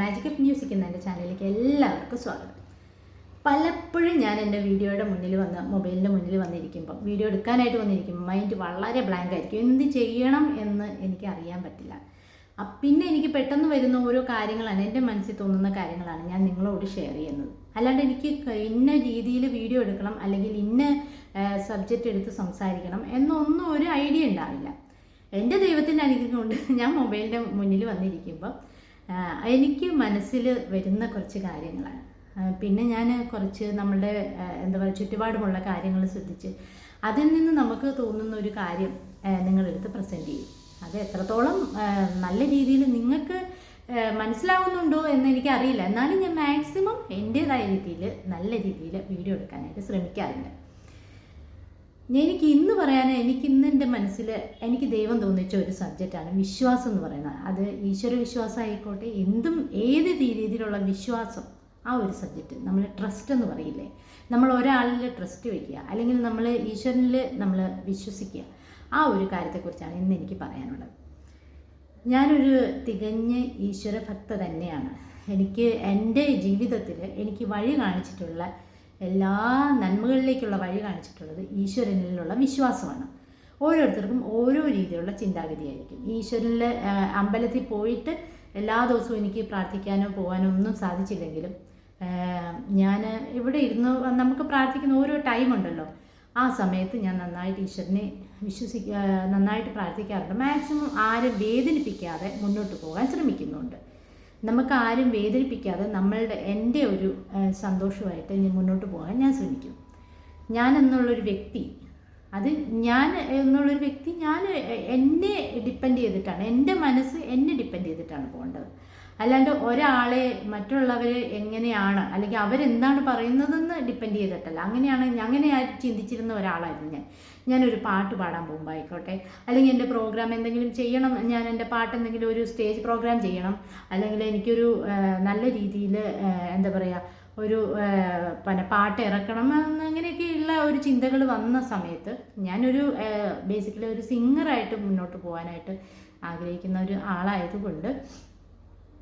Magic of music എന്ന എന്റെ ചാനലിലേക്ക് എല്ലാവർക്കും സ്വാഗതം. പലപ്പോഴും ഞാൻ എന്റെ വീഡിയോയുടെ മുന്നിൽ വന്ന് മൊബൈലിന്റെ മുന്നിൽ വന്നിരിക്കുമ്പോൾ വീഡിയോ എടുക്കാനായിട്ട് വന്നിരിക്കുമ്പോൾ മൈൻഡ് വളരെ ബ്ലാങ്ക് ആയിരിക്കും. എന്ത് ചെയ്യണം എന്ന് എനിക്ക് അറിയാൻ പറ്റില്ല. പിന്നെ എനിക്ക് പെട്ടെന്ന് വരുന്ന ഓരോ കാര്യങ്ങളാണ് എന്റെ മനസ്സിൽ തോന്നുന്ന കാര്യങ്ങളാണ് ഞാൻ നിങ്ങളോട് ഷെയർ ചെയ്യുന്നത്. അല്ലാണ്ട് എനിക്ക് ഇന്ന രീതിയിൽ വീഡിയോ എടുക്കണം അല്ലെങ്കിൽ ഇന്ന സബ്ജക്റ്റ് എടുത്ത് സംസാരിക്കണം എന്നൊന്നും ഒരു ഐഡിയ ഉണ്ടാവില്ല. എന്റെ ദൈവത്തിന്റെ അനുഗ്രഹം കൊണ്ട് ഞാൻ മൊബൈലിന്റെ മുന്നിൽ വന്നിരിക്കുമ്പോൾ എനിക്ക് മനസ്സിൽ വരുന്ന കുറച്ച് കാര്യങ്ങളാണ്. പിന്നെ ഞാൻ കുറച്ച് നമ്മളുടെ എന്താ പറയുക ചുറ്റുപാടുമുള്ള കാര്യങ്ങൾ ശ്രദ്ധിച്ച് അതിൽ നിന്ന് നമുക്ക് തോന്നുന്ന ഒരു കാര്യം നിങ്ങളെടുത്ത് പ്രസന്റ് ചെയ്യും. അത് എത്രത്തോളം നല്ല രീതിയിൽ നിങ്ങൾക്ക് മനസ്സിലാവുന്നുണ്ടോ എന്ന് എനിക്കറിയില്ല. എന്നാലും ഞാൻ മാക്സിമം എന്റേതായ രീതിയിൽ നല്ല രീതിയിൽ വീഡിയോ എടുക്കാനായിട്ട് ശ്രമിക്കാറുണ്ട്. എനിക്ക് ഇന്ന് പറയാൻ എനിക്ക് ഇന്ന് എന്റെ മനസ്സിൽ എനിക്ക് ദൈവം തോന്നിച്ച ഒരു സബ്ജക്റ്റാണ് വിശ്വാസം എന്ന് പറയുന്നത്. അത് ഈശ്വര വിശ്വാസം ആയിക്കോട്ടെ എന്തും ഏത് രീതിയിലുള്ള വിശ്വാസം ആ ഒരു സബ്ജക്റ്റ് നമ്മൾ ട്രസ്റ്റ് എന്ന് പറയില്ലേ? നമ്മൾ ഒരാളിൽ ട്രസ്റ്റ് വയ്ക്കുക അല്ലെങ്കിൽ നമ്മൾ ഈശ്വരനിൽ നമ്മൾ വിശ്വസിക്കുക. ആ ഒരു കാര്യത്തെക്കുറിച്ചാണ് ഇന്ന് എനിക്ക് പറയാനുള്ളത്. ഞാനൊരു തികഞ്ഞ ഈശ്വര ഭക്ത തന്നെയാണ്. എനിക്ക് എന്റെ ജീവിതത്തിൽ എനിക്ക് വഴി കാണിച്ചിട്ടുള്ള എല്ലാ നന്മകളിലേക്കുള്ള വഴി കാണിച്ചിട്ടുള്ളത് ഈശ്വരനിലുള്ള വിശ്വാസമാണ്. ഓരോരുത്തർക്കും ഓരോ രീതിയിലുള്ള ചിന്താഗതിയായിരിക്കും. ഈശ്വരനിൽ അമ്പലത്തിൽ പോയിട്ട് എല്ലാ ദിവസവും എനിക്ക് പ്രാർത്ഥിക്കാനോ പോകാനോ ഒന്നും സാധിച്ചില്ലെങ്കിലും ഞാൻ ഇവിടെ ഇരുന്ന് നമുക്ക് പ്രാർത്ഥിക്കുന്ന ഓരോ ടൈം ഉണ്ടല്ലോ. ആ സമയത്ത് ഞാൻ നന്നായിട്ട് ഈശ്വരനെ വിശ്വസിക്കുക നന്നായിട്ട് പ്രാർത്ഥിക്കാറുണ്ട്. മാക്സിമം ആരും വേദനിപ്പിക്കാതെ മുന്നോട്ട് പോകാൻ ശ്രമിക്കുന്നുണ്ട്. നമുക്ക് ആരും വേദനിപ്പിക്കാതെ നമ്മളുടെ എന്റെ ഒരു സന്തോഷമായിട്ട് ഇനി മുന്നോട്ട് പോകാൻ ഞാൻ ശ്രമിക്കും. ഞാൻ എന്നുള്ളൊരു വ്യക്തി അത് ഞാൻ എന്നുള്ളൊരു വ്യക്തി ഞാൻ എന്നെ ഡിപ്പെൻഡ് ചെയ്തിട്ടാണ് എന്റെ മനസ്സ് എന്നെ ഡിപ്പെൻഡ് ചെയ്തിട്ടാണ് പോകേണ്ടത്. അല്ലാണ്ട് ഒരാളെ മറ്റുള്ളവർ എങ്ങനെയാണ് അല്ലെങ്കിൽ അവരെന്താണ് പറയുന്നതെന്ന് ഡിപ്പെൻഡ് ചെയ്തിട്ടല്ല. അങ്ങനെയാണ് അങ്ങനെ ചിന്തിച്ചിരുന്ന ഒരാളായിരുന്നു ഞാൻ. ഞാനൊരു പാട്ട് പാടാൻ പോകുമ്പോൾ ആയിക്കോട്ടെ അല്ലെങ്കിൽ എന്റെ പ്രോഗ്രാം എന്തെങ്കിലും ചെയ്യണം ഞാൻ എന്റെ പാട്ട് എന്തെങ്കിലും ഒരു സ്റ്റേജ് പ്രോഗ്രാം ചെയ്യണം അല്ലെങ്കിൽ എനിക്കൊരു നല്ല രീതിയിൽ എന്താ പറയുക ഒരു പിന്നെ പാട്ട് ഇറക്കണം അങ്ങനെയൊക്കെയുള്ള ഒരു ചിന്തകൾ വന്ന സമയത്ത് ഞാനൊരു ബേസിക്കലി ഒരു സിംഗറായിട്ട് മുന്നോട്ട് പോകാനായിട്ട് ആഗ്രഹിക്കുന്ന ഒരു ആളായതുകൊണ്ട്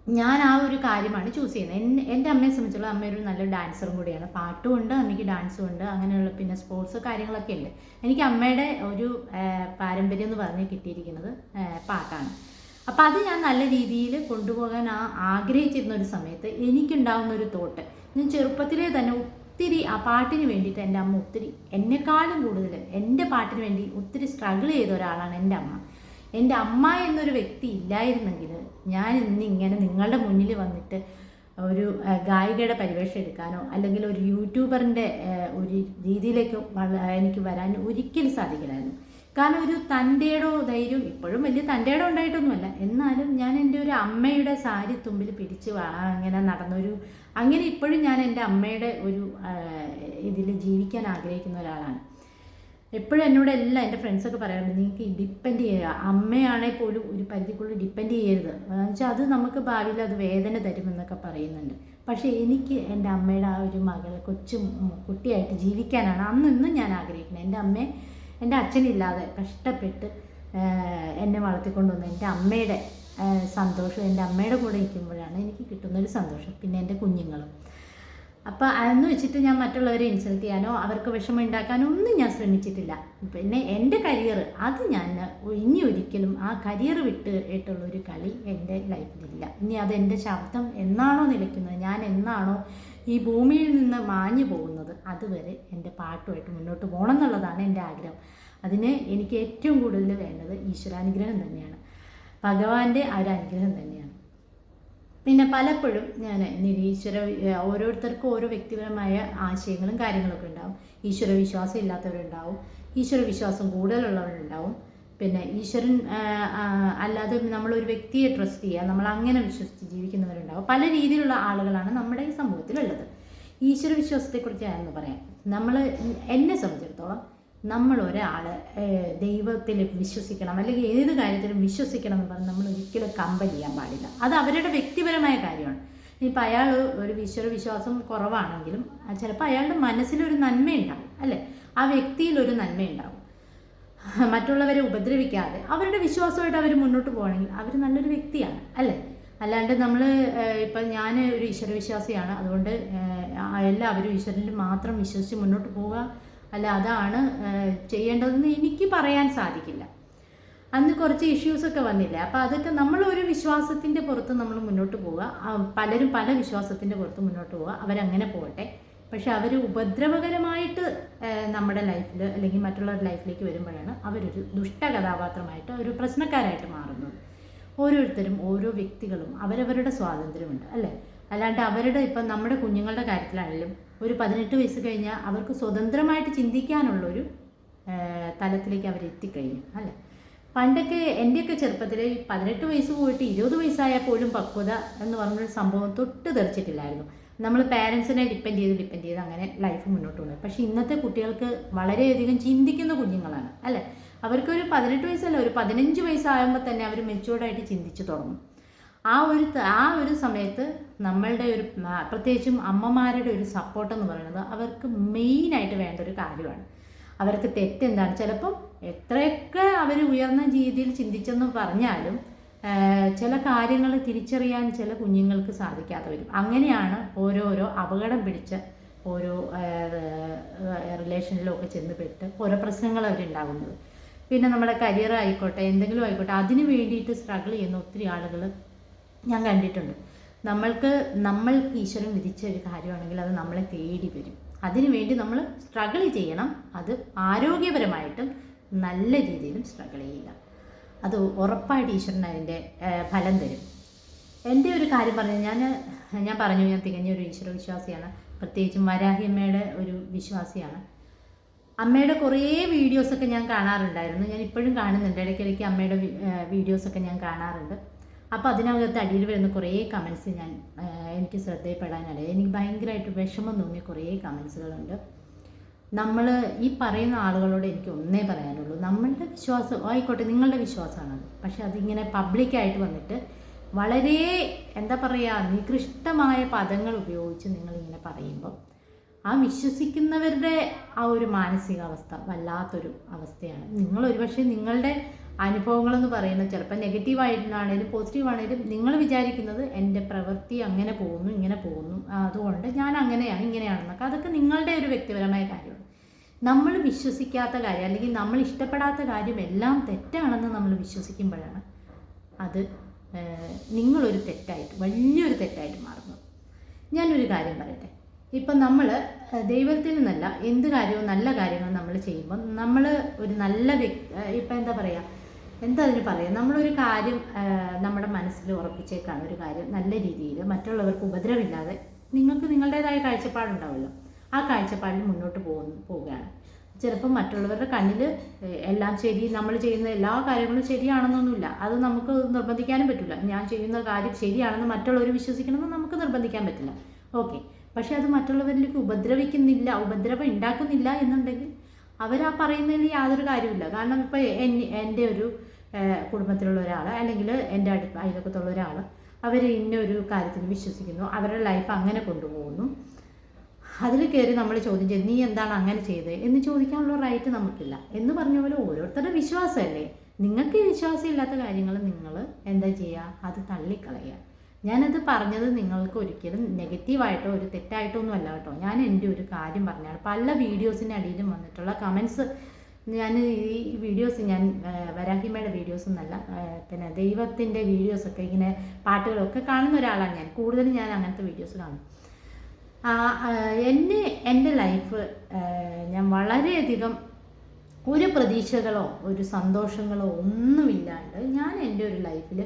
ഞാൻ ആ ഒരു കാര്യമാണ് ചൂസ് ചെയ്യുന്നത്. എന്നെ എന്റെ അമ്മയെ സംബന്ധിച്ചുള്ള അമ്മ ഒരു നല്ല ഡാൻസറും കൂടിയാണ്. പാട്ടും ഉണ്ട് അമ്മയ്ക്ക് ഡാൻസും ഉണ്ട് അങ്ങനെയുള്ള പിന്നെ സ്പോർട്സ് കാര്യങ്ങളൊക്കെ ഉണ്ട്. എനിക്ക് അമ്മയുടെ ഒരു പാരമ്പര്യം എന്ന് പറഞ്ഞ് കിട്ടിയിരിക്കുന്നത് പാട്ടാണ്. അപ്പോൾ അത് ഞാൻ നല്ല രീതിയിൽ കൊണ്ടുപോകാൻ ആ ആഗ്രഹിച്ചിരുന്ന ഒരു സമയത്ത് എനിക്കുണ്ടാകുന്ന ഒരു തോട്ട് ഞാൻ ചെറുപ്പത്തിലേ തന്നെ ഒത്തിരി ആ പാട്ടിന് വേണ്ടിയിട്ട് എന്റെ അമ്മ ഒത്തിരി എന്നെക്കാളും കൂടുതൽ എന്റെ പാട്ടിന് വേണ്ടി ഒത്തിരി സ്ട്രഗിൾ ചെയ്ത ഒരാളാണ് എന്റെ അമ്മ. എന്റെ അമ്മ എന്നൊരു വ്യക്തി ഇല്ലായിരുന്നെങ്കിൽ ഞാൻ ഇന്ന് ഇങ്ങനെ നിങ്ങളുടെ മുന്നിൽ വന്നിട്ട് ഒരു ഗായികയുടെ പരിവേഷം എടുക്കാനോ അല്ലെങ്കിൽ ഒരു യൂട്യൂബറിന്റെ ഒരു രീതിയിലേക്ക് എനിക്ക് വരാൻ ഒരിക്കലും സാധിക്കില്ലായിരുന്നു. കാരണം ഒരു തന്റെടോ ധൈര്യം ഇപ്പോഴും വലിയ തന്റെടോ ഉണ്ടായിട്ടൊന്നുമല്ല. എന്നാലും ഞാൻ എന്റെ ഒരു അമ്മയുടെ സാരി തുമ്പിൽ പിടിച്ച് അങ്ങനെ നടന്നൊരു അങ്ങനെ ഇപ്പോഴും ഞാൻ എന്റെ അമ്മയുടെ ഒരു ഇതിൽ ജീവിക്കാൻ ആഗ്രഹിക്കുന്ന ഒരാളാണ്. എപ്പോഴും എന്നോട് എല്ലാം എന്റെ ഫ്രണ്ട്സൊക്കെ പറയാറുണ്ട് നിങ്ങൾക്ക് ഡിപ്പെൻഡ് ചെയ്യുക അമ്മയാണെങ്കിൽ പോലും ഒരു പരിധിക്കുള്ളിൽ ഡിപ്പെൻഡ് ചെയ്യരുത്. വെച്ചാൽ അത് നമുക്ക് ഭാവിയിൽ അത് വേദന തരുമെന്നൊക്കെ പറയുന്നുണ്ട്. പക്ഷേ എനിക്ക് എന്റെ അമ്മയുടെ ആ ഒരു മകൾ കൊച്ചു കുട്ടിയായിട്ട് ജീവിക്കാനാണ് അന്ന് ഞാൻ ആഗ്രഹിക്കുന്നത്. എന്റെ അമ്മയെ എന്റെ അച്ഛനില്ലാതെ കഷ്ടപ്പെട്ട് എന്നെ വളർത്തിക്കൊണ്ടുവന്ന എന്റെ അമ്മയുടെ സന്തോഷം എന്റെ അമ്മയുടെ കൂടെ നിൽക്കുമ്പോഴാണ് എനിക്ക് കിട്ടുന്നൊരു സന്തോഷം. പിന്നെ എന്റെ കുഞ്ഞുങ്ങളും. അപ്പോൾ അതെന്ന് വെച്ചിട്ട് ഞാൻ മറ്റുള്ളവരെ ഇൻസൾട്ട് ചെയ്യാനോ അവർക്ക് വിഷമം ഉണ്ടാക്കാനോ ഒന്നും ഞാൻ ശ്രമിച്ചിട്ടില്ല. പിന്നെ എന്റെ കരിയർ അത് ഞാൻ ഇനി ഒരിക്കലും ആ കരിയർ വിട്ട് ഇട്ടുള്ള ഒരു കളി എന്റെ ലൈഫിലില്ല ഇനി അത് എന്റെ ശബ്ദം എന്നാണോ നിലയ്ക്കുന്നത് ഞാൻ എന്നാണോ ഈ ഭൂമിയിൽ നിന്ന് മാഞ്ഞു പോകുന്നത് അതുവരെ എന്റെ പാട്ടുമായിട്ട് മുന്നോട്ട് പോകണം എന്നുള്ളതാണ് എന്റെ ആഗ്രഹം. അതിന് എനിക്ക് ഏറ്റവും കൂടുതൽ വേണ്ടത് ഈശ്വരാനുഗ്രഹം തന്നെയാണ്. ഭഗവാന്റെ ആ ഒരു അനുഗ്രഹം തന്നെയാണ്. പിന്നെ പലപ്പോഴും ഞാൻ നിരീശ്വര ഓരോരുത്തർക്കും ഓരോ വ്യക്തിപരമായ ആശയങ്ങളും കാര്യങ്ങളൊക്കെ ഉണ്ടാവും. ഈശ്വര വിശ്വാസം ഇല്ലാത്തവരുണ്ടാവും. ഈശ്വര വിശ്വാസം കൂടുതലുള്ളവരുണ്ടാവും. പിന്നെ ഈശ്വരൻ അല്ലാതെ നമ്മളൊരു വ്യക്തിയെ ട്രസ്റ്റ് ചെയ്യുക നമ്മൾ അങ്ങനെ വിശ്വസിച്ച് ജീവിക്കുന്നവരുണ്ടാവും. പല രീതിയിലുള്ള ആളുകളാണ് നമ്മുടെ ഈ സമൂഹത്തിലുള്ളത്. ഈശ്വര വിശ്വാസത്തെക്കുറിച്ച് ഞാനൊന്ന് പറയാം. നമ്മൾ എന്നെ സംബന്ധിച്ചിടത്തോളം നമ്മൾ ഒരാൾ ദൈവത്തിൽ വിശ്വസിക്കണം അല്ലെങ്കിൽ ഏത് കാര്യത്തിലും വിശ്വസിക്കണം എന്ന് പറഞ്ഞ് നമ്മൾ ഒരിക്കലും കമ്പൽ ചെയ്യാൻ പാടില്ല. അത് അവരുടെ വ്യക്തിപരമായ കാര്യമാണ്. ഇപ്പം അയാൾ ഒരു ഈശ്വര വിശ്വാസം കുറവാണെങ്കിലും ചിലപ്പോൾ അയാളുടെ മനസ്സിലൊരു നന്മയുണ്ടാവും അല്ലേ? ആ വ്യക്തിയിലൊരു നന്മയുണ്ടാവും. മറ്റുള്ളവരെ ഉപദ്രവിക്കാതെ അവരുടെ വിശ്വാസമായിട്ട് അവർ മുന്നോട്ട് പോകണമെങ്കിൽ അവർ നല്ലൊരു വ്യക്തിയാണ് അല്ലേ? അല്ലാണ്ട് നമ്മൾ ഇപ്പം ഞാൻ ഒരു ഈശ്വരവിശ്വാസിയാണ് അതുകൊണ്ട് എല്ലാവരും ഈശ്വരനിൽ മാത്രം വിശ്വസിച്ച് മുന്നോട്ട് പോവുക അല്ല അതാണ് ചെയ്യേണ്ടതെന്ന് എനിക്ക് പറയാൻ സാധിക്കില്ല. അന്ന് കുറച്ച് ഇഷ്യൂസൊക്കെ വന്നില്ല അപ്പോൾ അതൊക്കെ നമ്മൾ ഒരു വിശ്വാസത്തിന്റെ പുറത്ത് നമ്മൾ മുന്നോട്ട് പോവുക. പലരും പല വിശ്വാസത്തിന്റെ പുറത്ത് മുന്നോട്ട് പോവുക. അവരങ്ങനെ പോകട്ടെ. പക്ഷെ അവർ ഉപദ്രവകരമായിട്ട് നമ്മുടെ ലൈഫിൽ അല്ലെങ്കിൽ മറ്റുള്ളവരുടെ ലൈഫിലേക്ക് വരുമ്പോഴാണ് അവരൊരു ദുഷ്ട കഥാപാത്രമായിട്ട് ഒരു പ്രശ്നക്കാരായിട്ട് മാറുന്നത്. ഓരോരുത്തരും ഓരോ വ്യക്തികളും അവരവരുടെ സ്വാതന്ത്ര്യമുണ്ട് അല്ലേ? അല്ലാണ്ട് അവരുടെ ഇപ്പം നമ്മുടെ കുഞ്ഞുങ്ങളുടെ കാര്യത്തിലാണെങ്കിലും ഒരു പതിനെട്ട് വയസ്സ് കഴിഞ്ഞാൽ അവർക്ക് സ്വതന്ത്രമായിട്ട് ചിന്തിക്കാനുള്ളൊരു തലത്തിലേക്ക് അവർ എത്തിക്കഴിഞ്ഞു അല്ലേ? പണ്ടൊക്കെ എന്റെയൊക്കെ ചെറുപ്പത്തിൽ പതിനെട്ട് വയസ്സ് പോയിട്ട് ഇരുപത് വയസ്സായാൽ പോലും പക്വത എന്ന് പറഞ്ഞൊരു സംഭവം തൊട്ട് തെറിച്ചിട്ടില്ലായിരുന്നു നമ്മൾ പാരൻസിനെ ഡിപ്പെൻഡ് ചെയ്ത് ഡിപ്പെൻഡ് ചെയ്ത് അങ്ങനെ ലൈഫ് മുന്നോട്ട് പോകുന്നത് പക്ഷേ ഇന്നത്തെ കുട്ടികൾക്ക് വളരെയധികം ചിന്തിക്കുന്ന കുഞ്ഞുങ്ങളാണ് അല്ലേ? അവർക്കൊരു പതിനെട്ട് വയസ്സല്ല ഒരു പതിനഞ്ച് വയസ്സാകുമ്പോൾ തന്നെ അവർ മെച്ചുവേർഡായിട്ട് ചിന്തിച്ച് തുടങ്ങും. ആ ഒരു ആ ഒരു സമയത്ത് നമ്മളുടെ ഒരു പ്രത്യേകിച്ചും അമ്മമാരുടെ ഒരു സപ്പോർട്ട് എന്ന് പറയുന്നത് അവർക്ക് മെയിനായിട്ട് വേണ്ട ഒരു കാര്യമാണ്. അവർക്ക് തെറ്റെന്താണ്? ചിലപ്പം എത്രയൊക്കെ അവർ ഉയർന്ന രീതിയിൽ ചിന്തിച്ചെന്ന് പറഞ്ഞാലും ചില കാര്യങ്ങൾ തിരിച്ചറിയാൻ ചില കുഞ്ഞുങ്ങൾക്ക് സാധിക്കാതെ വരും. അങ്ങനെയാണ് ഓരോരോ അപകടം പിടിച്ച ഓരോ റിലേഷനിലൊക്കെ ചെന്നുപെട്ട് ചെന്ന് പെട്ട് ഓരോ പ്രശ്നങ്ങൾ അവരുണ്ടാകുന്നത് പിന്നെ നമ്മുടെ കരിയർ ആയിക്കോട്ടെ എന്തെങ്കിലും ആയിക്കോട്ടെ അതിന് വേണ്ടിയിട്ട് സ്ട്രഗിൾ ചെയ്യുന്ന ഒത്തിരി ആളുകൾ ഞാൻ കണ്ടിട്ടുണ്ട്. നമ്മൾക്ക് നമ്മൾ ഈശ്വരൻ വിധിച്ച ഒരു കാര്യമാണെങ്കിൽ അത് നമ്മളെ തേടി വരും. അതിനുവേണ്ടി നമ്മൾ സ്ട്രഗിൾ ചെയ്യണം. അത് ആരോഗ്യപരമായിട്ടും നല്ല രീതിയിലും സ്ട്രഗിൾ ചെയ്യുക. അത് ഉറപ്പായിട്ട് ഈശ്വരൻ അതിന്റെ ഫലം തരും. എന്റെ ഒരു കാര്യം പറഞ്ഞു ഞാൻ ഞാൻ പറഞ്ഞു ഞാൻ തികഞ്ഞ ഒരു ഈശ്വര വിശ്വാസിയാണ് പ്രത്യേകിച്ചും വരാഹിയമ്മയുടെ ഒരു വിശ്വാസിയാണ്. അമ്മയുടെ കുറേ വീഡിയോസൊക്കെ ഞാൻ കാണാറുണ്ടായിരുന്നു. ഞാൻ ഇപ്പോഴും കാണുന്നുണ്ട്. ഇടയ്ക്കിടയ്ക്ക് അമ്മയുടെ വീഡിയോസൊക്കെ ഞാൻ കാണാറുണ്ട്. അപ്പോൾ അതിനകത്ത് അടിയിൽ വരുന്ന കുറേ കമൻസ് ഞാൻ എനിക്ക് ശ്രദ്ധയിൽപ്പെടാനിടയായി എനിക്ക് ഭയങ്കരമായിട്ട് വിഷമം തോന്നിയ കുറേ കമൻസുകളുണ്ട് നമ്മൾ ഈ പറയുന്ന ആളുകളോട് എനിക്ക് ഒന്നേ പറയാനുള്ളൂ. നമ്മളുടെ വിശ്വാസം ആയിക്കോട്ടെ നിങ്ങളുടെ വിശ്വാസമാണത് പക്ഷെ അതിങ്ങനെ പബ്ലിക്കായിട്ട് വന്നിട്ട് വളരെ എന്താ പറയുക നികൃഷ്ടമായ പദങ്ങൾ ഉപയോഗിച്ച് നിങ്ങളിങ്ങനെ പറയുമ്പോൾ ആ വിശ്വസിക്കുന്നവരുടെ ആ ഒരു മാനസികാവസ്ഥ വല്ലാത്തൊരു അവസ്ഥയാണ്. നിങ്ങൾ ഒരുപക്ഷെ നിങ്ങളുടെ അനുഭവങ്ങളെന്ന് പറയുന്നത് ചിലപ്പോൾ നെഗറ്റീവ് ആയിട്ടുണ്ടാണെങ്കിലും പോസിറ്റീവ് ആണെങ്കിലും നിങ്ങൾ വിചാരിക്കുന്നത് എന്റെ പ്രവൃത്തി അങ്ങനെ പോകുന്നു ഇങ്ങനെ പോകുന്നു. അതുകൊണ്ട് ഞാൻ അങ്ങനെയാണ് ഇങ്ങനെയാണെന്നൊക്കെ. അതൊക്കെ നിങ്ങളുടെ ഒരു വ്യക്തിപരമായ കാര്യമാണ്. നമ്മൾ വിശ്വസിക്കാത്ത കാര്യം അല്ലെങ്കിൽ നമ്മൾ ഇഷ്ടപ്പെടാത്ത കാര്യം എല്ലാം തെറ്റാണെന്ന് നമ്മൾ വിശ്വസിക്കുമ്പോഴാണ് അത് നിങ്ങളൊരു തെറ്റായിട്ട് വലിയൊരു തെറ്റായിട്ട് മാറുന്നത്. ഞാനൊരു കാര്യം പറയട്ടെ. ഇപ്പം നമ്മൾ ദൈവത്തിൽ നിന്നല്ല എന്ത് കാര്യവും നല്ല കാര്യങ്ങൾ നമ്മൾ ചെയ്യുമ്പോൾ നമ്മൾ ഒരു നല്ല വ്യക്തി ഇപ്പം എന്താ പറയുക എന്താ അതിന് പറയുക നമ്മളൊരു കാര്യം നമ്മുടെ മനസ്സിൽ ഉറപ്പിച്ചേക്കാണ് ഒരു കാര്യം നല്ല രീതിയിൽ മറ്റുള്ളവർക്ക് ഉപദ്രവമില്ലാതെ നിങ്ങൾക്ക് നിങ്ങളുടേതായ കാഴ്ചപ്പാടുണ്ടാവുമല്ലോ ആ കാഴ്ചപ്പാടിൽ മുന്നോട്ട് പോകുന്നു പോവുകയാണ്. ചിലപ്പോൾ മറ്റുള്ളവരുടെ കണ്ണിൽ എല്ലാം ശരി നമ്മൾ ചെയ്യുന്ന എല്ലാ കാര്യങ്ങളും ശരിയാണെന്നൊന്നുമില്ല. അത് നമുക്ക് നിർബന്ധിക്കാനും പറ്റില്ല. ഞാൻ ചെയ്യുന്ന കാര്യം ശരിയാണെന്ന് മറ്റുള്ളവർ വിശ്വസിക്കണമെന്ന് നമുക്ക് നിർബന്ധിക്കാൻ പറ്റില്ല. ഓക്കെ. പക്ഷേ അത് മറ്റുള്ളവരിലേക്ക് ഉപദ്രവിക്കുന്നില്ല ഉപദ്രവം ഉണ്ടാക്കുന്നില്ല എന്നുണ്ടെങ്കിൽ അവരാ പറയുന്നതിൽ യാതൊരു കാര്യമില്ല കാരണം ഇപ്പോൾ എന്റെ ഒരു കുടുംബത്തിലുള്ള ഒരാൾ അല്ലെങ്കിൽ എന്റെ അടുത്ത് അയൽപ്പത്തുള്ള ഒരാൾ അവർ ഇന്ന ഒരു കാര്യത്തിൽ വിശ്വസിക്കുന്നു. അവരുടെ ലൈഫ് അങ്ങനെ കൊണ്ടുപോകുന്നു. അതിൽ കയറി നമ്മൾ ചോദ്യം ചെയ്ത് നീ എന്താണ് അങ്ങനെ ചെയ്തത് എന്ന് ചോദിക്കാനുള്ള റൈറ്റ് നമുക്കില്ല. എന്ന് പറഞ്ഞ പോലെ ഓരോരുത്തരുടെ വിശ്വാസമല്ലേ? നിങ്ങൾക്ക് വിശ്വാസം ഇല്ലാത്ത കാര്യങ്ങൾ നിങ്ങൾ എന്താ ചെയ്യുക? അത് തള്ളിക്കളയുക. ഞാനത് പറഞ്ഞത് നിങ്ങൾക്ക് ഒരിക്കലും നെഗറ്റീവായിട്ടോ ഒരു തെറ്റായിട്ടോ ഒന്നും അല്ല കേട്ടോ. ഞാൻ എന്റെ ഒരു കാര്യം പറഞ്ഞാണ്. പല വീഡിയോസിന്റെ അടിയിലും വന്നിട്ടുള്ള കമൻസ് ഞാൻ ഈ വീഡിയോസ് ഞാൻ വരാഹിമയുടെ വീഡിയോസ് എന്നല്ല പിന്നെ ദൈവത്തിന്റെ വീഡിയോസൊക്കെ ഇങ്ങനെ പാട്ടുകളൊക്കെ കാണുന്ന ഒരാളാണ് ഞാൻ. കൂടുതലും ഞാൻ അങ്ങനത്തെ വീഡിയോസ് കാണും. എന്നെ എന്റെ ലൈഫ് ഞാൻ വളരെയധികം ഒരു പ്രതീക്ഷകളോ ഒരു സന്തോഷങ്ങളോ ഒന്നുമില്ലാണ്ട് ഞാൻ എന്റെ ഒരു ലൈഫിൽ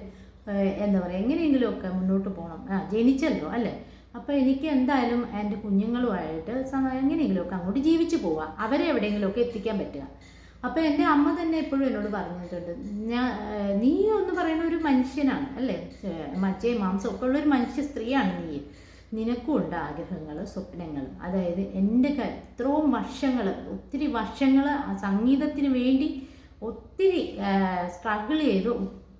എന്താ പറയുക എങ്ങനെയെങ്കിലുമൊക്കെ മുന്നോട്ട് പോകണം ആ ജനിച്ചല്ലോ അല്ലേ? അപ്പോൾ എനിക്ക് എന്തായാലും എന്റെ കുഞ്ഞുങ്ങളുമായിട്ട് എങ്ങനെയെങ്കിലുമൊക്കെ അങ്ങോട്ട് ജീവിച്ചു പോവാം. അവരെ എവിടെയെങ്കിലുമൊക്കെ എത്തിക്കാൻ പറ്റുക. അപ്പോൾ എന്റെ അമ്മ തന്നെ എപ്പോഴും എന്നോട് പറഞ്ഞിട്ടുണ്ട് ഞാൻ നീ എന്ന് പറയുന്ന ഒരു മനുഷ്യനാണ് അല്ലേ? മച്ചേ മാംസം ഒക്കെ ഉള്ള ഒരു മനുഷ്യ സ്ത്രീയാണ് നീ. നിനക്കും ഉണ്ട് ആഗ്രഹങ്ങൾ സ്വപ്നങ്ങൾ അതായത് എന്റെ ഇത്രയും വർഷങ്ങൾ ഒത്തിരി വർഷങ്ങൾ സംഗീതത്തിന് വേണ്ടി ഒത്തിരി സ്ട്രഗിൾ ചെയ്തു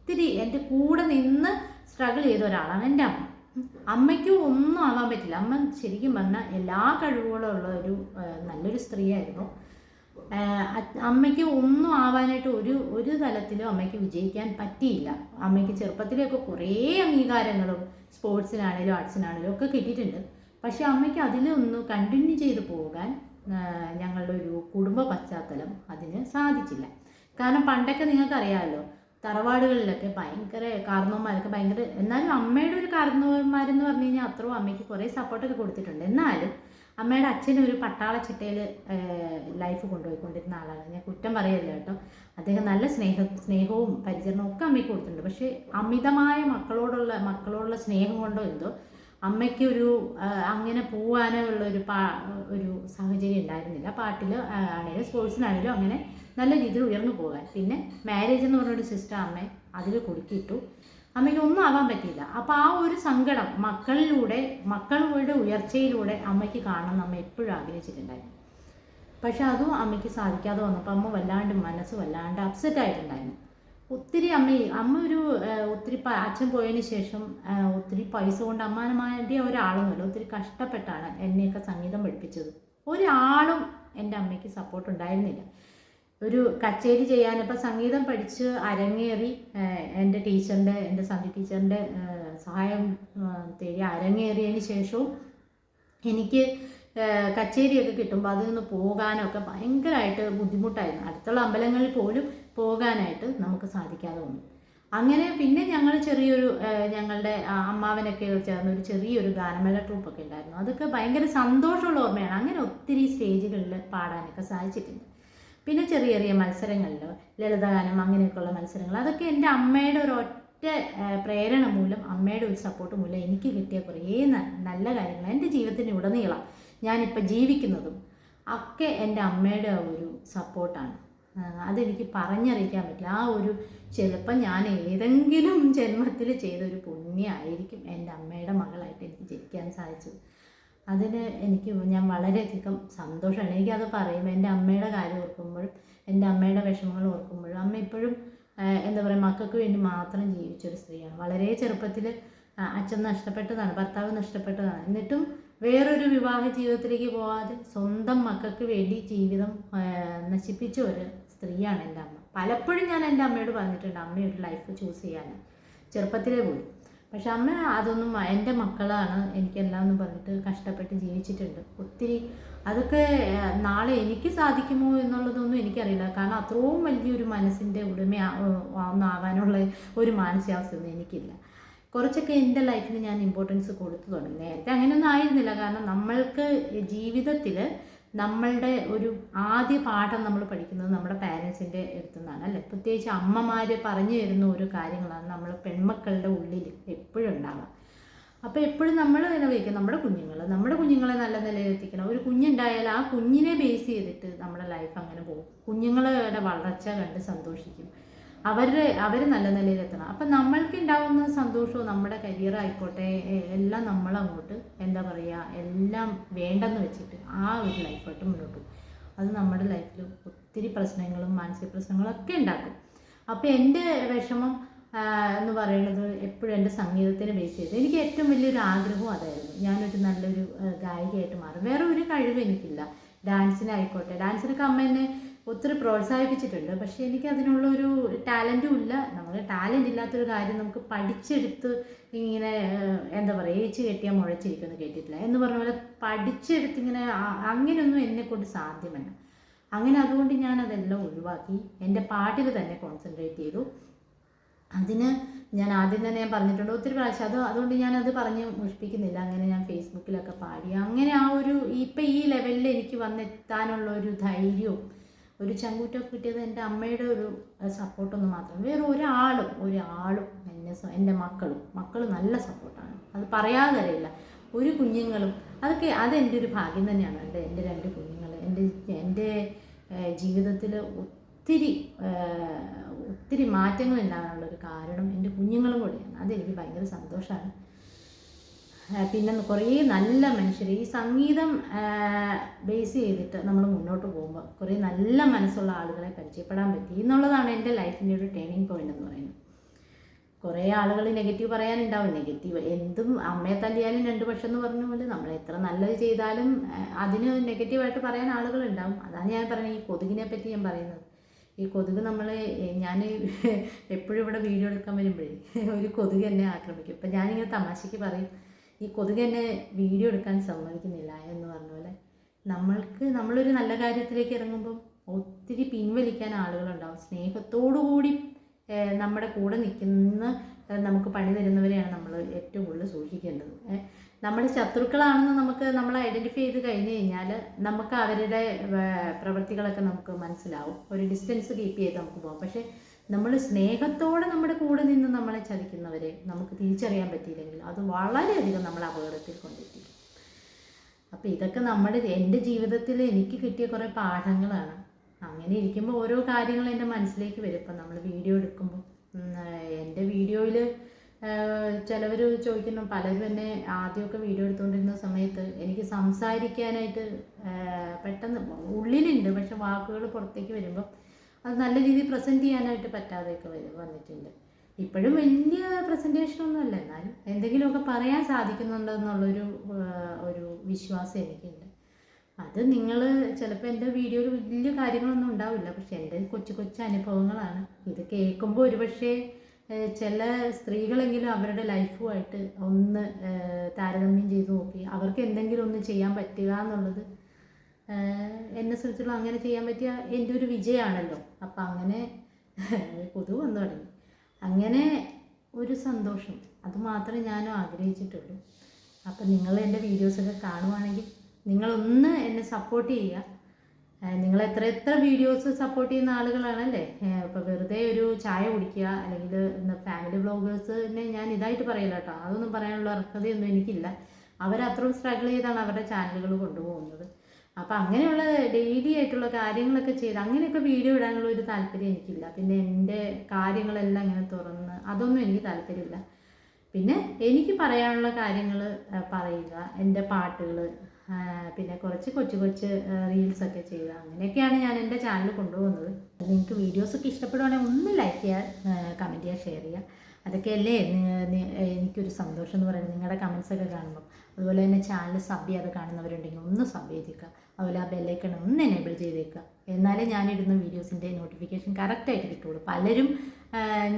ഒത്തിരി എന്റെ കൂടെ നിന്ന് സ്ട്രഗിൾ ചെയ്ത ഒരാളാണ് എന്റെ അമ്മ. അമ്മയ്ക്കും ഒന്നും ആവാൻ പറ്റില്ല. അമ്മ ശരിക്കും പറഞ്ഞാൽ എല്ലാ കഴിവുകളും ഉള്ള ഒരു നല്ലൊരു സ്ത്രീയായിരുന്നു. അമ്മയ്ക്ക് ഒന്നും ആവാനായിട്ട് ഒരു ഒരു തലത്തിലും അമ്മയ്ക്ക് വിജയിക്കാൻ പറ്റിയില്ല. അമ്മയ്ക്ക് ചെറുപ്പത്തിലൊക്കെ കുറേ അംഗീകാരങ്ങളും സ്പോർട്സിനാണേലും ആർട്സിനാണേലും ഒക്കെ കിട്ടിയിട്ടുണ്ട്. പക്ഷെ അമ്മയ്ക്ക് അതിലൊന്ന് കണ്ടിന്യൂ ചെയ്ത് പോകാൻ ഞങ്ങളുടെ ഒരു കുടുംബ പശ്ചാത്തലം അതിന് സാധിച്ചില്ല. കാരണം പണ്ടൊക്കെ നിങ്ങൾക്കറിയാമല്ലോ തറവാടുകളിലൊക്കെ ഭയങ്കര കാർന്നവന്മാരൊക്കെ ഭയങ്കര എന്നാലും അമ്മയുടെ ഒരു കാർന്നവന്മാരെന്ന് പറഞ്ഞു കഴിഞ്ഞാൽ അത്രയും അമ്മയ്ക്ക് കുറേ സപ്പോർട്ടൊക്കെ കൊടുത്തിട്ടുണ്ട്. എന്നാലും അമ്മയുടെ അച്ഛനും ഒരു പട്ടാള ചിട്ടയിൽ ലൈഫ് കൊണ്ടുപോയിക്കൊണ്ടിരുന്ന ആളാണ്. ഞാൻ കുറ്റം പറയല്ല കേട്ടോ. അദ്ദേഹം നല്ല സ്നേഹ സ്നേഹവും പരിചരണവും ഒക്കെ അമ്മയ്ക്ക് കൊടുത്തിട്ടുണ്ട്. പക്ഷേ അമിതമായ മക്കളോടുള്ള മക്കളോടുള്ള സ്നേഹം കൊണ്ടോ എന്തോ അമ്മയ്ക്ക് ഒരു അങ്ങനെ പോവാനോ ഉള്ള ഒരു പാ ഒരു സാഹചര്യം ഉണ്ടായിരുന്നില്ല. പാട്ടിൽ ആണെങ്കിലും സ്പോർട്സിനാണെങ്കിലും അങ്ങനെ നല്ല രീതിയിൽ ഉയർന്നു പോകാൻ. പിന്നെ മാരേജ് എന്ന് പറഞ്ഞൊരു സിസ്റ്റം അമ്മ അതിൽ കുടുക്കിയിട്ടു. അമ്മയ്ക്ക് ഒന്നും ആവാൻ പറ്റിയില്ല. അപ്പോൾ ആ ഒരു സങ്കടം മക്കളിലൂടെ മക്കളുടെ ഉയർച്ചയിലൂടെ അമ്മയ്ക്ക് കാണണം അമ്മ എപ്പോഴും ആഗ്രഹിച്ചിട്ടുണ്ടായിരുന്നു. പക്ഷെ അതും അമ്മയ്ക്ക് സാധിക്കാതെ വന്നപ്പോൾ അമ്മ വല്ലാണ്ട് മനസ്സ് വല്ലാണ്ട് അപ്സെറ്റ് ആയിട്ടുണ്ടായിരുന്നു. ഒത്തിരി അമ്മ അമ്മ ഒരു ഒത്തിരി അച്ഛൻ പോയതിന് ശേഷം ഒത്തിരി പൈസ കൊണ്ട് അമ്മാനമാരുടെ ഒരാളൊന്നുമല്ല ഒത്തിരി കഷ്ടപ്പെട്ടാണ് എന്നെയൊക്കെ സംഗീതം പഠിപ്പിച്ചത്. ഒരാളും എന്റെ അമ്മയ്ക്ക് സപ്പോർട്ട് ഉണ്ടായിരുന്നില്ല. ഒരു കച്ചേരി ചെയ്യാനിപ്പോൾ സംഗീതം പഠിച്ച് അരങ്ങേറി എന്റെ ടീച്ചറിന്റെ എന്റെ സംഗീത ടീച്ചറിന്റെ സഹായം തേടി അരങ്ങേറിയതിന് ശേഷവും എനിക്ക് കച്ചേരിയൊക്കെ കിട്ടുമ്പോൾ അതിൽ നിന്ന് പോകാനൊക്കെ ഭയങ്കരമായിട്ട് ബുദ്ധിമുട്ടായിരുന്നു. അടുത്തുള്ള അമ്പലങ്ങളിൽ പോലും പോകാനായിട്ട് നമുക്ക് സാധിക്കാതെ വന്നു. അങ്ങനെ പിന്നെ ഞങ്ങൾ ചെറിയൊരു ഞങ്ങളുടെ അമ്മാവനൊക്കെ ചേർന്ന് ഒരു ചെറിയൊരു ഗാനമേള ട്രൂപ്പൊക്കെ ഉണ്ടായിരുന്നു. അതൊക്കെ ഭയങ്കര സന്തോഷമുള്ള ഓർമ്മയാണ്. അങ്ങനെ ഒത്തിരി സ്റ്റേജുകളിൽ പാടാനൊക്കെ സാധിച്ചിട്ടുണ്ട്. പിന്നെ ചെറിയ ചെറിയ മത്സരങ്ങളിൽ ലളിതഗാനം അങ്ങനെയൊക്കെയുള്ള മത്സരങ്ങൾ അതൊക്കെ എന്റെ അമ്മയുടെ ഒരു ഒറ്റ പ്രേരണ മൂലം അമ്മയുടെ ഒരു സപ്പോർട്ട് മൂലം എനിക്ക് കിട്ടിയ കുറേ നല്ല കാര്യങ്ങൾ. എന്റെ ജീവിതത്തിന് ഉടനീളം ഞാനിപ്പോൾ ജീവിക്കുന്നതും ഒക്കെ എന്റെ അമ്മയുടെ ഒരു സപ്പോർട്ടാണ് അതെനിക്ക് പറഞ്ഞറിയിക്കാൻ പറ്റില്ല. ആ ഒരു ചിലപ്പം ഞാൻ ഏതെങ്കിലും ജന്മത്തിൽ ചെയ്തൊരു പുണ്യമായിരിക്കും എന്റെ അമ്മയുടെ മകളായിട്ട് എനിക്ക് ജനിക്കാൻ സാധിച്ചത്. അതിന് എനിക്ക് ഞാൻ വളരെയധികം സന്തോഷമാണ്. എനിക്കത് പറയുമ്പോൾ എന്റെ അമ്മയുടെ കാര്യം ഓർക്കുമ്പോഴും എന്റെ അമ്മയുടെ വിഷമങ്ങൾ ഓർക്കുമ്പോഴും അമ്മ ഇപ്പോഴും എന്താ പറയുക മക്കൾക്ക് വേണ്ടി മാത്രം ജീവിച്ചൊരു സ്ത്രീയാണ്. വളരെ ചെറുപ്പത്തിൽ അച്ഛൻ നഷ്ടപ്പെട്ടതാണ് ഭർത്താവ് നഷ്ടപ്പെട്ടതാണ്. എന്നിട്ടും വേറൊരു വിവാഹ ജീവിതത്തിലേക്ക് പോവാതെ സ്വന്തം മക്കൾക്ക് വേണ്ടി ജീവിതം നശിപ്പിച്ച ഒരു സ്ത്രീയാണ് എന്റെ അമ്മ. പലപ്പോഴും ഞാൻ എന്റെ അമ്മയോട് പറഞ്ഞിട്ടുണ്ട് അമ്മ ഒരു ലൈഫ് ചൂസ് ചെയ്യാൻ ചെറുപ്പത്തിലേ പോയി. പക്ഷെ അമ്മ അതൊന്നും എന്റെ മക്കളാണ് എനിക്കെല്ലാം എന്ന് പറഞ്ഞിട്ട് കഷ്ടപ്പെട്ട് ജീവിച്ചിട്ടുണ്ട്. ഒത്തിരി അതൊക്കെ നാളെ എനിക്ക് സാധിക്കുമോ എന്നുള്ളതൊന്നും എനിക്കറിയില്ല. കാരണം അത്രയും വലിയൊരു മനസ്സിന്റെ ഉടമ ഒന്നാവാനുള്ള ഒരു മാനസികാവസ്ഥയൊന്നും എനിക്കില്ല. കുറച്ചൊക്കെ എന്റെ ലൈഫിന് ഞാൻ ഇമ്പോർട്ടൻസ് കൊടുത്തു തുടങ്ങി. നേരത്തെ അങ്ങനെയൊന്നും ആയിരുന്നില്ല. കാരണം നമ്മൾക്ക് ജീവിതത്തിൽ നമ്മളുടെ ഒരു ആദ്യ പാഠം നമ്മൾ പഠിക്കുന്നത് നമ്മുടെ പാരൻസിന്റെ അടുത്തു നിന്നാണ് അല്ലേ? പ്രത്യേകിച്ച് അമ്മമാർ പറഞ്ഞു തരുന്ന ഒരു കാര്യങ്ങളാണ് നമ്മൾ പെൺമക്കളുടെ ഉള്ളിൽ എപ്പോഴും ഉണ്ടാവുക. അപ്പോൾ എപ്പോഴും നമ്മൾ തന്നെ വയ്ക്കുക നമ്മുടെ കുഞ്ഞുങ്ങൾ നമ്മുടെ കുഞ്ഞുങ്ങളെ നല്ല നിലയിൽ എത്തിക്കണം ഒരു കുഞ്ഞുണ്ടായാൽ ആ കുഞ്ഞിനെ ബേസ് ചെയ്തിട്ട് നമ്മുടെ ലൈഫ് അങ്ങനെ പോകും. കുഞ്ഞുങ്ങളുടെ വളർച്ച കണ്ട് സന്തോഷിക്കും. അവരുടെ അവർ നല്ല നിലയിലെത്തണം. അപ്പം നമ്മൾക്ക് ഉണ്ടാകുന്ന സന്തോഷവും നമ്മുടെ കരിയർ ആയിക്കോട്ടെ എല്ലാം നമ്മളങ്ങോട്ട് എന്താ പറയുക എല്ലാം വേണ്ടെന്ന് വെച്ചിട്ട് ആ ഒരു ലൈഫായിട്ട് മുന്നോട്ട് പോകും. അത് നമ്മുടെ ലൈഫിൽ ഒത്തിരി പ്രശ്നങ്ങളും മാനസിക പ്രശ്നങ്ങളും ഒക്കെ ഉണ്ടാക്കും. അപ്പോൾ എന്റെ വിഷമം എന്ന് പറയുന്നത് എപ്പോഴും എന്റെ സംഗീതത്തിനെ ബേസ് ചെയ്ത് എനിക്ക് ഏറ്റവും വലിയൊരു ആഗ്രഹവും അതായിരുന്നു. ഞാനൊരു നല്ലൊരു ഗായികയായിട്ട് മാറും. വേറെ ഒരു കഴിവ് എനിക്കില്ല. ഡാൻസിനായിക്കോട്ടെ ഡാൻസിനൊക്കെ അമ്മ എന്നെ ഒത്തിരി പ്രോത്സാഹിപ്പിച്ചിട്ടുണ്ട്. പക്ഷേ എനിക്ക് അതിനുള്ള ഒരു ടാലന്റും ഇല്ല നമ്മൾ ടാലന്റ് ഇല്ലാത്തൊരു കാര്യം നമുക്ക് പഠിച്ചെടുത്ത് ഇങ്ങനെ എന്താ പറയുക ഏച്ച് കെട്ടിയാൽ മുഴച്ചിരിക്കുന്നു കേട്ടിട്ടില്ല. എന്ന് പറഞ്ഞ പോലെ പഠിച്ചെടുത്ത് ഇങ്ങനെ അങ്ങനെയൊന്നും എന്നെ കൊണ്ട് സാധ്യമല്ല. അങ്ങനെ അതുകൊണ്ട് ഞാൻ അതെല്ലാം ഒഴിവാക്കി. എന്റെ പാട്ടിൽ തന്നെ കോൺസെൻട്രേറ്റ് ചെയ്തു. അതിന് ഞാൻ ആദ്യം തന്നെ ഞാൻ പറഞ്ഞിട്ടുണ്ട് ഒത്തിരി പ്രാവശ്യം. അത് അതുകൊണ്ട് ഞാൻ അത് പറഞ്ഞ് മുഷിപ്പിക്കുന്നില്ല. അങ്ങനെ ഞാൻ ഫേസ്ബുക്കിലൊക്കെ പാടി. അങ്ങനെ ആ ഒരു ഇപ്പം ഈ ലെവലിൽ എനിക്ക് വന്നെത്താനുള്ള ഒരു ധൈര്യവും ഒരു ചങ്കൂറ്റൊക്കെ കിട്ടിയത് എന്റെ അമ്മയുടെ ഒരു സപ്പോർട്ടൊന്നും മാത്രം. വേറെ ഒരാളും ഒരാളും എന്നെ എന്റെ മക്കളും മക്കൾ നല്ല സപ്പോർട്ടാണ് അത് പറയാതെ അറിയില്ല ഒരു കുഞ്ഞുങ്ങളും അതൊക്കെ അതെന്റെ ഒരു ഭാഗ്യം തന്നെയാണ്. എന്റെ എന്റെ രണ്ട് കുഞ്ഞുങ്ങൾ എന്റെ എന്റെ ജീവിതത്തിൽ ഒത്തിരി ഒത്തിരി മാറ്റങ്ങൾ ഉണ്ടാകാനുള്ള ഒരു കാരണം എന്റെ കുഞ്ഞുങ്ങളും കൂടെയാണ്. അതെനിക്ക് ഭയങ്കര സന്തോഷമാണ്. പിന്നെ കുറേ നല്ല മനുഷ്യർ ഈ സംഗീതം ബേസ് ചെയ്തിട്ട് നമ്മൾ മുന്നോട്ട് പോകുമ്പോൾ കുറേ നല്ല മനസ്സുള്ള ആളുകളെ പരിചയപ്പെടാൻ പറ്റി. എന്നുള്ളതാണ് എന്റെ ലൈഫിന്റെ ഒരു ടേണിംഗ് പോയിന്റ് എന്ന് പറയുന്നത്. കുറേ ആളുകൾ നെഗറ്റീവ് പറയാനുണ്ടാവും. നെഗറ്റീവ് എന്തും അമ്മയെ തല്ലിയാലും രണ്ട് പക്ഷം എന്ന് പറഞ്ഞ പോലെ നമ്മൾ എത്ര നല്ലത് ചെയ്താലും അതിന് നെഗറ്റീവായിട്ട് പറയാൻ ആളുകളുണ്ടാവും. അതാണ് ഞാൻ പറയുന്നത്. ഈ കൊതുകിനെ പറ്റി ഞാൻ പറയുന്നത്. ഈ കൊതുക് നമ്മൾ ഞാൻ എപ്പോഴും ഇവിടെ വീഡിയോ എടുക്കാൻ വരുമ്പോഴേ ഒരു കൊതുക് എന്നെ ആക്രമിക്കും. ഇപ്പം ഞാനിങ്ങനെ തമാശയ്ക്ക് പറയും ഈ കൊതുക് എന്നെ വീഡിയോ എടുക്കാൻ സമ്മതിക്കുന്നില്ല എന്ന് പറഞ്ഞ പോലെ നമ്മൾക്ക് നമ്മളൊരു നല്ല കാര്യത്തിലേക്ക് ഇറങ്ങുമ്പം ഒത്തിരി പിൻവലിക്കാൻ ആളുകളുണ്ടാവും. സ്നേഹത്തോടു കൂടി നമ്മുടെ കൂടെ നിൽക്കുന്ന നമുക്ക് പണി തരുന്നവരെയാണ് നമ്മൾ ഏറ്റവും കൂടുതൽ സൂക്ഷിക്കേണ്ടത്. നമ്മുടെ ശത്രുക്കളാണെന്ന് നമുക്ക് നമ്മൾ ഐഡന്റിഫൈ ചെയ്ത് കഴിഞ്ഞ് കഴിഞ്ഞാൽ നമുക്ക് അവരുടെ പ്രവൃത്തികളൊക്കെ നമുക്ക് മനസ്സിലാവും. ഒരു ഡിസ്റ്റൻസ് കീപ്പ് ചെയ്ത് നമുക്ക് പോകാം. പക്ഷേ നമ്മൾ സ്നേഹത്തോടെ നമ്മുടെ കൂടെ നിന്ന് നമ്മളെ ചതിക്കുന്നവരെ നമുക്ക് തിരിച്ചറിയാൻ പറ്റിയില്ലെങ്കിൽ അത് വളരെയധികം നമ്മളെ അപകടത്തിൽ കൊണ്ടെത്തിക്കും. അപ്പോൾ ഇതൊക്കെ നമ്മുടെ എന്റെ ജീവിതത്തിൽ എനിക്ക് കിട്ടിയ കുറേ പാഠങ്ങളാണ്. അങ്ങനെ ഇരിക്കുമ്പോൾ ഓരോ കാര്യങ്ങൾ എന്റെ മനസ്സിലേക്ക് വരും. ഇപ്പം നമ്മൾ വീഡിയോ എടുക്കുമ്പോൾ എന്റെ വീഡിയോയിൽ ചിലവർ ചോദിക്കുന്നു പലരും എന്നെ ആദ്യമൊക്കെ വീഡിയോ എടുത്തുകൊണ്ടിരുന്ന സമയത്ത് എനിക്ക് സംസാരിക്കാനായിട്ട് പെട്ടെന്ന് ഉള്ളിലുണ്ട്. പക്ഷെ വാക്കുകൾ പുറത്തേക്ക് വരുമ്പോൾ അത് നല്ല രീതിയിൽ പ്രസന്റ് ചെയ്യാനായിട്ട് പറ്റാതെയൊക്കെ വന്നിട്ടുണ്ട്. ഇപ്പോഴും വലിയ അല്ല എന്നാലും എന്തെങ്കിലുമൊക്കെ പറയാൻ സാധിക്കുന്നുണ്ട് എന്നുള്ളൊരു ഒരു വിശ്വാസം എനിക്കുണ്ട്. അത് നിങ്ങൾ ചിലപ്പോൾ എന്റെ വീഡിയോയിൽ വലിയ കാര്യങ്ങളൊന്നും ഉണ്ടാവില്ല. പക്ഷെ എന്റെ കൊച്ചു കൊച്ചു അനുഭവങ്ങളാണ്. ഇത് കേൾക്കുമ്പോൾ ഒരുപക്ഷെ ചില സ്ത്രീകളെങ്കിലും അവരുടെ ലൈഫുമായിട്ട് ഒന്ന് താരതമ്യം ചെയ്ത് നോക്കി അവർക്ക് എന്തെങ്കിലും ഒന്ന് ചെയ്യാൻ പറ്റുക എന്നുള്ളത് എന്നെ സംബന്ധിച്ചുള്ള അങ്ങനെ ചെയ്യാൻ പറ്റിയ എന്റെ ഒരു വിജയമാണല്ലോ അപ്പം അങ്ങനെ കൊതു വന്നു തുടങ്ങി. അങ്ങനെ ഒരു സന്തോഷം. അത് മാത്രമേ ഞാനും ആഗ്രഹിച്ചിട്ടുള്ളൂ. അപ്പം നിങ്ങൾ എന്റെ വീഡിയോസൊക്കെ കാണുവാണെങ്കിൽ നിങ്ങളൊന്ന് എന്നെ സപ്പോർട്ട് ചെയ്യുക. നിങ്ങൾ എത്ര എത്ര വീഡിയോസ് സപ്പോർട്ട് ചെയ്യുന്ന ആളുകളാണല്ലേ? ഇപ്പോൾ വെറുതെ ഒരു ചായ കുടിക്കുക അല്ലെങ്കിൽ ഫാമിലി ബ്ലോഗേഴ്സിനെ ഞാൻ ഇതായിട്ട് പറയില്ല കേട്ടോ. അതൊന്നും പറയാനുള്ള അർഹതയൊന്നും എനിക്കില്ല. അവരത്രയും സ്ട്രഗിൾ ചെയ്താണ് അവരുടെ ചാനലുകൾ കൊണ്ടുപോകുന്നത്. അപ്പം അങ്ങനെയുള്ള ഡെയിലി ആയിട്ടുള്ള കാര്യങ്ങളൊക്കെ ചെയ്ത് അങ്ങനെയൊക്കെ വീഡിയോ ഇടാനുള്ള ഒരു താല്പര്യം എനിക്കില്ല. പിന്നെ എന്റെ കാര്യങ്ങളെല്ലാം ഇങ്ങനെ തുറന്ന് അതൊന്നും എനിക്ക് താല്പര്യമില്ല. പിന്നെ എനിക്ക് പറയാനുള്ള കാര്യങ്ങൾ പറയുക എന്റെ പാട്ടുകൾ പിന്നെ കുറച്ച് കൊച്ചു കൊച്ച് റീൽസൊക്കെ ചെയ്യുക. അങ്ങനെയൊക്കെയാണ് ഞാൻ എന്റെ ചാനൽ കൊണ്ടുപോകുന്നത്. നിങ്ങൾക്ക് വീഡിയോസൊക്കെ ഇഷ്ടപ്പെടുവാണെങ്കിൽ ഒന്ന് ലൈക്ക് ചെയ്യുക കമന്റ് ചെയ്യുക ഷെയർ ചെയ്യുക. അതൊക്കെയല്ലേ? എനിക്കൊരു സന്തോഷം എന്ന് പറയുന്നത് നിങ്ങളുടെ കമൻസൊക്കെ കാണുമ്പോൾ അതുപോലെ തന്നെ ചാനൽ സബ് ചെയ്യാതെ കാണുന്നവരുണ്ടെങ്കിൽ ഒന്ന് സബ് ചെയ്തേക്കുക അതുപോലെ ആ ബെല്ലൈക്കൺ ഒന്ന് എനേബിൾ ചെയ്തേക്കുക എന്നാലേ ഞാനിടുന്ന വീഡിയോസിന്റെ നോട്ടിഫിക്കേഷൻ കറക്റ്റായിട്ട് കിട്ടുള്ളൂ. പലരും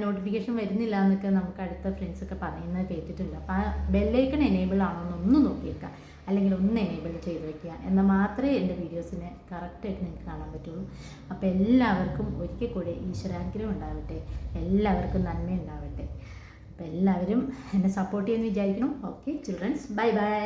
നോട്ടിഫിക്കേഷൻ വരുന്നില്ല എന്നൊക്കെ നമുക്ക് അടുത്ത ഫ്രണ്ട്സൊക്കെ പറയുന്നത് കേട്ടിട്ടുണ്ട്. അപ്പോൾ ആ ബെല്ലൈക്കൺ എനേബിൾ ആണോ എന്നൊന്ന് നോക്കിയേക്കുക അല്ലെങ്കിൽ ഒന്ന് എനേബിൾ ചെയ്ത് വെക്കുക എന്നാൽ മാത്രമേ എന്റെ വീഡിയോസിനെ കറക്റ്റായിട്ട് നിങ്ങൾക്ക് കാണാൻ പറ്റുള്ളൂ. അപ്പോൾ എല്ലാവർക്കും ഒരിക്കൽ കൂടെ ഈശ്വരാഗ്രഹം ഉണ്ടാവട്ടെ. എല്ലാവർക്കും നന്മ ഉണ്ടാവട്ടെ. അപ്പോൾ എല്ലാവരും എന്നെ സപ്പോർട്ട് ചെയ്യുമെന്ന് വിചാരിക്കണം ഓക്കെ ചിൽഡ്രൻസ് ബൈ ബൈ